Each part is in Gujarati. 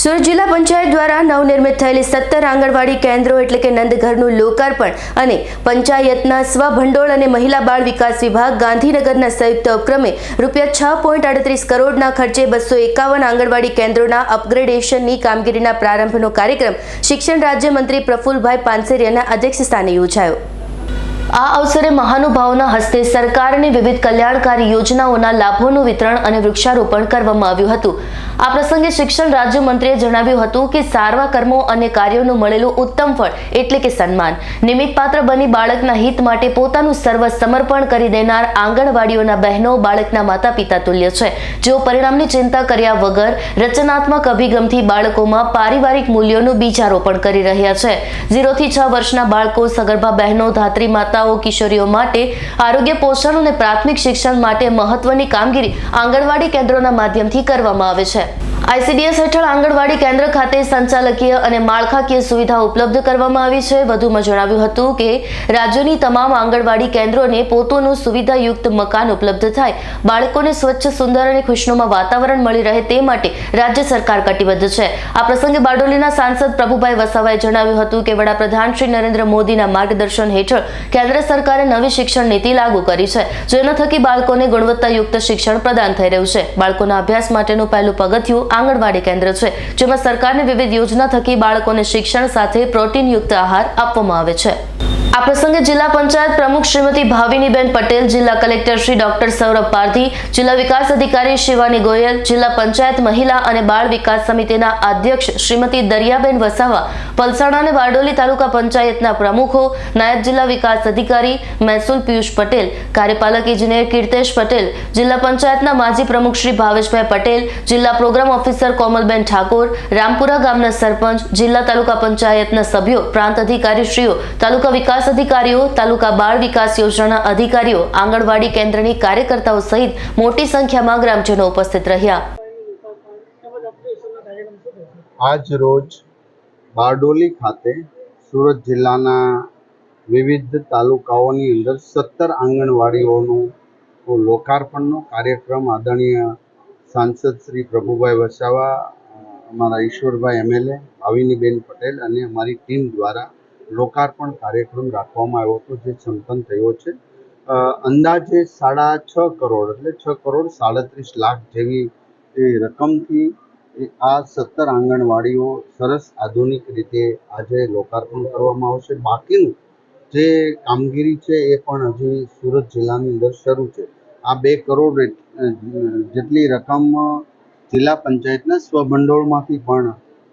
સુરત જિલ્લા પંચાયત દ્વારા નવનિર્મિત થયેલી સત્તર આંગણવાડી કેન્દ્રો એટલે કે નંદઘરનું લોકાર્પણ અને પંચાયતના સ્વભંડોળ અને મહિલા બાળ વિકાસ વિભાગ ગાંધીનગરના સંયુક્ત ઉપક્રમે રૂપિયા છ પોઈન્ટ આડત્રીસ કરોડના ખર્ચે બસો એકાવન આંગણવાડી કેન્દ્રોના અપગ્રેડેશનની કામગીરીના પ્રારંભનો કાર્યક્રમ શિક્ષણ રાજ્યમંત્રી પ્રફુલભાઈ પાનસેરિયાના અધ્યક્ષસ્થાને યોજાયો. આ અવસરે મહાનુભાવોના હસ્તે સરકારની વિવિધ કલ્યાણકારી યોજનાઓના લાભોનું વિતરણ અને વૃક્ષારોપણ કરવામાં આવ્યું હતું. આ પ્રસંગે શિક્ષણ રાજ્યમંત્રીએ જણાવ્યું હતું કે સારવા કર્મો અને કાર્યોનું મળેલું ઉત્તમ ફળ એટલે કે સન્માન. નિમિત્તપાત્ર બની બાળકના હિત માટે પોતાનું સર્વ સમર્પણ કરી દેનાર આંગણવાડીઓના બહેનો બાળકના માતા પિતા તુલ્ય છે. જેઓ પરિણામની ચિંતા કર્યા વગર રચનાત્મક અભિગમથી બાળકોમાં પારિવારિક મૂલ્યોનું બીજારોપણ કરી રહ્યા છે. ઝીરોથી છ વર્ષના બાળકો, સગર્ભા બહેનો, ધાત્રી માતાઓ, કિશોરીઓ માટે આરોગ્ય પોષણ અને પ્રાથમિક શિક્ષણ માટે મહત્વની કામગીરી આંગણવાડી કેન્દ્રોના માધ્યમથી કરવામાં આવે છે. Yeah. આઈસીડીએસ હેઠળ આંગણવાડી કેન્દ્ર ખાતે સંચાલકીય અને માળખાકીય સુવિધા ઉપલબ્ધ કરવામાં આવી છે. વધુમાં જણાવ્યું હતું કે, રાજ્યની તમામ આંગણવાડી કેન્દ્રોને પોતાનું સુવિધાયુક્ત મકાન ઉપલબ્ધ થાય. બાળકોને સ્વચ્છ, સુંદર અને ખુશનુમા વાતાવરણ મળી રહે તે માટે રાજ્ય સરકાર કટિબદ્ધ છે. આ પ્રસંગે બારડોલીના સાંસદ પ્રભુભાઈ વસાવાએ જણાવ્યું હતું કે, વડાપ્રધાન શ્રી નરેન્દ્ર મોદીના માર્ગદર્શન હેઠળ કેન્દ્ર સરકારે નવી શિક્ષણ નીતિ લાગુ કરી છે, જેના થકી બાળકોને ગુણવત્તાયુક્ત શિક્ષણ પ્રદાન થઈ રહ્યું છે. બાળકોના અભ્યાસ માટેનું પહેલું પગથિયું આંગણવાડી કેન્દ્ર છે, જેમાં સરકારની વિવિધ યોજના થકી બાળકોને શિક્ષણ સાથે પ્રોટીનયુક્ત આહાર આપવામાં આવે છે. આ પ્રસંગે જિલ્લા પંચાયત પ્રમુખ શ્રીમતી ભાવિનીબેન પટેલ, જિલ્લા કલેક્ટર શ્રી ડોક્ટર સૌરભ પારધી, જિલ્લા વિકાસ અધિકારી શિવાની ગોયલ, જિલ્લા પંચાયત મહિલા અને બાળ વિકાસ સમિતિના અધ્યક્ષ શ્રીમતી દરિયાબેન વસાવા પલસાણા અને બારડોલી તાલુકા પંચાયતના પ્રમુખો, નાયબ જિલ્લા વિકાસ અધિકારી મહેસૂલ પિયુષ પટેલ, કાર્યપાલક ઇજનેર કીર્તેશ પટેલ, જિલ્લા પંચાયતના માજી પ્રમુખ શ્રી ભાવેશભાઈ પટેલ, જિલ્લા પ્રોગ્રામ ઓફિસર કોમલબેન ઠાકોર, રામપુરા ગામના સરપંચ, જિલ્લા તાલુકા પંચાયતના સભ્યો, પ્રાંત અધિકારીશ્રીઓ, તાલુકા વિકાસ અધિકારીઓ તાલુકા બાળ વિકાસ યોજનાના અધિકારીઓ, આંગણવાડી કેન્દ્રની કાર્યકર્તાઓ સહિત મોટી સંખ્યામાં ગ્રામજનો ઉપસ્થિત રહ્યા. આજ રોજ બારડોલી ખાતે સુરત જિલ્લાના વિવિધ તાલુકાઓની અંદર સત્તર આંગણવાડીઓનું લોકાર્પણનો કાર્યક્રમ આદરણીય સાંસદ શ્રી પ્રભુભાઈ વસાવા, અમારા ઈશ્વરભાઈ એમએલએ ભાવિનીબેન પટેલ અને અમારી ટીમ દ્વારા લોકાર્પણ કાર્યક્રમ રાખવામાં આવ્યો હતો, જે સંપન્ન થયો છે. અંદાજે સાડા છ કરોડ, એટલે છ કરોડ સાડત્રીસ લાખ જેવી એ રકમથી આ સત્તર આંગણવાડીઓ સરસ આધુનિક રીતે આજે લોકાર્પણ કરવામાં આવશે. બાકીનું જે કામગીરી છે એ પણ હજી સુરત જિલ્લાની અંદર શરૂ છે. આ બે કરોડ જેટલી રકમ જિલ્લા પંચાયતના સ્વભંડોળમાંથી પણ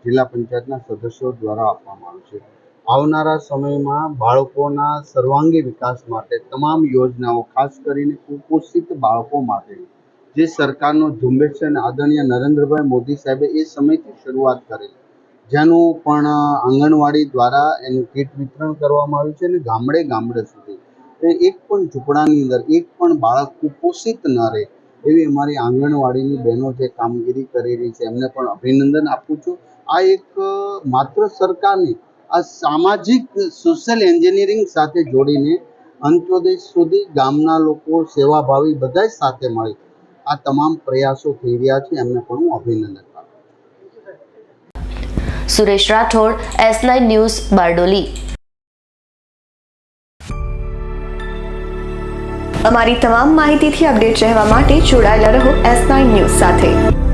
જિલ્લા પંચાયતના સદસ્યો દ્વારા આપવામાં આવશે આવનારા સમયમાં બાળકોના સર્વાંગી વિકાસ માટે તમામ યોજનાઓ, ખાસ કરીને કુપોષિત બાળકો માટે, જે સરકારનો ઝુંબેશ છે અને આદરણીય નરેન્દ્રભાઈ મોદી સાહેબે એ સમયથી શરૂઆત કરેલી. જેનું પણ આંગણવાડી દ્વારા એનું કીટ વિતરણ કરવામાં આવ્યું છે અને ગામડે ગામડે સુધી. એક પણ ઝૂંપડાની અંદર એક પણ બાળક કુપોષિત ન રહે, એવી અમારી આંગણવાડીની બહેનો જે કામગીરી કરી રહી છે, એમને પણ અભિનંદન આપું છું. આ એક માત્ર સરકારની આ સામાજિક સોશિયલ એન્જિનિયરિંગ સાથે જોડીને અંત્યોદય સુધી ગામના લોકો સેવાભાવી બધા સાથે મળી આ તમામ પ્રયાસો થઈ રહ્યા છે. એમને પણ હું અભિનંદન Suresh Rathod S nine news Bardoli. અમારી તમામ માહિતીથી અપડેટ રહેવા માટે જોડાયેલા રહો એસ નાઇન ન્યૂઝ સાથે.